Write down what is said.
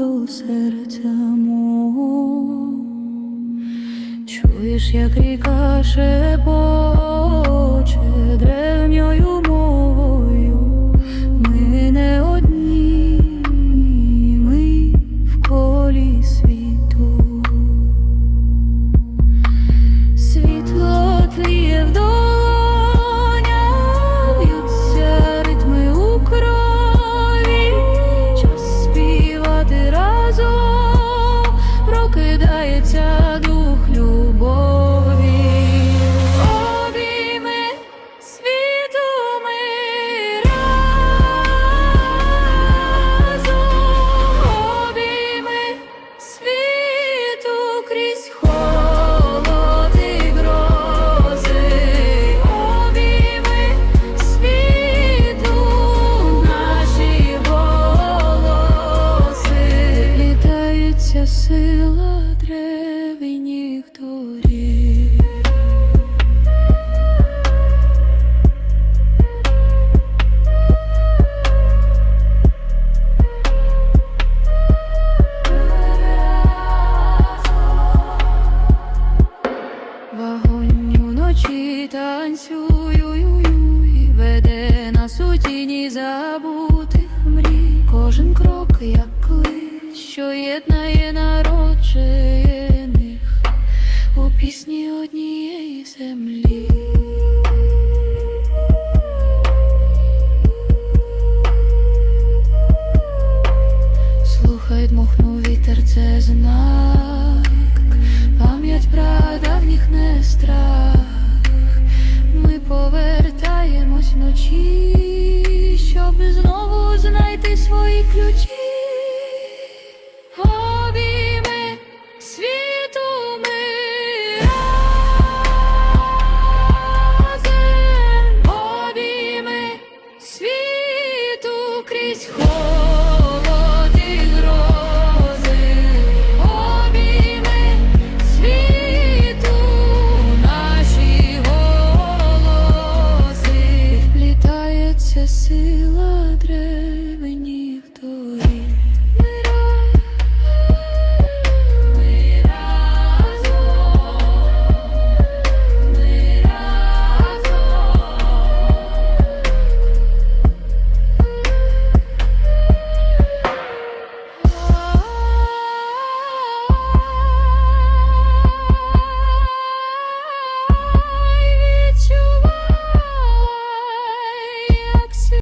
до серця мого. Чуєш, як ріка шепоче древньою літається сила древніх доріг. Вогонь уночі танцюю і веде нас у тіні забутих мрій. Кожен крок, Слухай, дмухнув вітер, це знак, пам'ять про давніх не страх. Ми повертаємось вночі, щоб знову знайти свої ключі. Крізь холод.